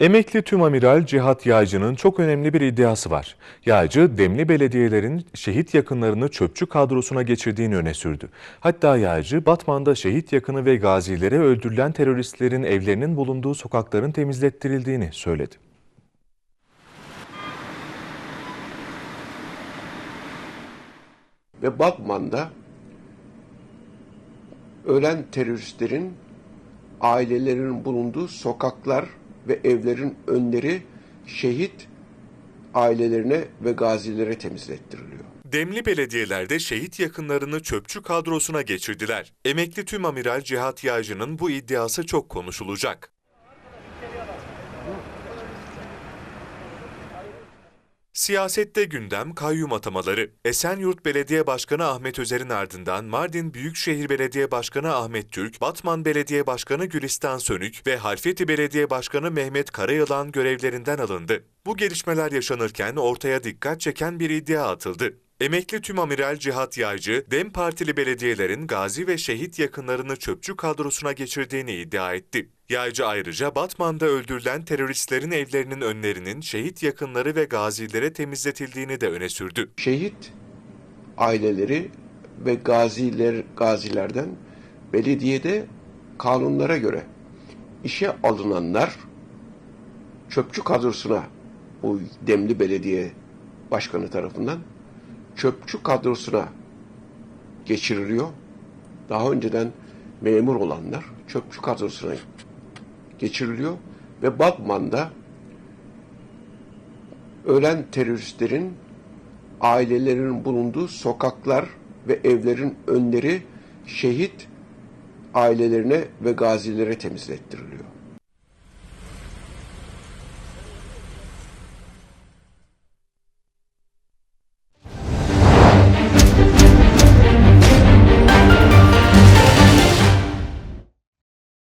Emekli Tümamiral Cihat Yaycı'nın çok önemli bir iddiası var. Yaycı, Demli belediyelerin şehit yakınlarını çöpçü kadrosuna geçirdiğini öne sürdü. Hatta Yaycı, Batman'da şehit yakını ve gazilere öldürülen teröristlerin evlerinin bulunduğu sokakların temizlettirildiğini söyledi. ve Batman'da ölen teröristlerin ailelerinin bulunduğu sokaklar ve evlerin önleri şehit ailelerine ve gazilere temizlettiriliyor. Demli belediyelerde şehit yakınlarını çöpçü kadrosuna geçirdiler. Emekli Tümamiral Cihat Yaycı'nın bu iddiası çok konuşulacak. Siyasette gündem kayyum atamaları. Esenyurt Belediye Başkanı Ahmet Özer'in ardından Mardin Büyükşehir Belediye Başkanı Ahmet Türk, Batman Belediye Başkanı Gülistan Sönük ve Halfeti Belediye Başkanı Mehmet Karayılan görevlerinden alındı. Bu gelişmeler yaşanırken ortaya dikkat çeken bir iddia atıldı. Emekli Tümamiral Cihat Yaycı, DEM Partili belediyelerin gazi ve şehit yakınlarını çöpçü kadrosuna geçirdiğini iddia etti. Yaycı ayrıca Batman'da öldürülen teröristlerin evlerinin önlerinin şehit yakınları ve gazilere temizletildiğini de öne sürdü. Şehit aileleri ve gaziler gazilerden belediyede kanunlara göre işe alınanlar çöpçü kadrosuna bu Demli Belediye Başkanı tarafından çöpçü kadrosuna geçiriliyor. Daha önceden memur olanlar çöpçü kadrosuna geçiriliyor ve Batman'da ölen teröristlerin ailelerinin bulunduğu sokaklar ve evlerin önleri şehit ailelerine ve gazilere temizlettiriliyor.